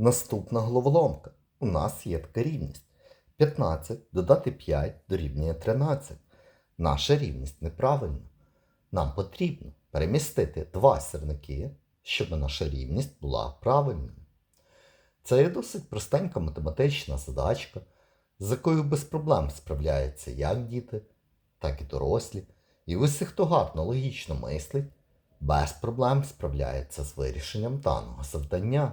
Наступна головоломка. У нас є така рівність. 15 додати 5 дорівнює 13. Наша рівність неправильна. Нам потрібно перемістити два сірники, щоб наша рівність була правильною. Це є досить простенька математична задачка, з якою без проблем справляються як діти, так і дорослі. І усі, хто гарно логічно мислить, без проблем справляється з вирішенням даного завдання.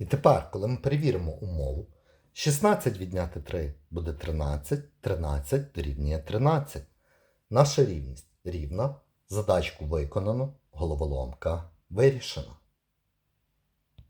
І тепер, коли ми перевіримо умову, 16 відняти 3 буде 13, 13 дорівнює 13. Наша рівність рівна, задачку виконано, головоломка вирішена.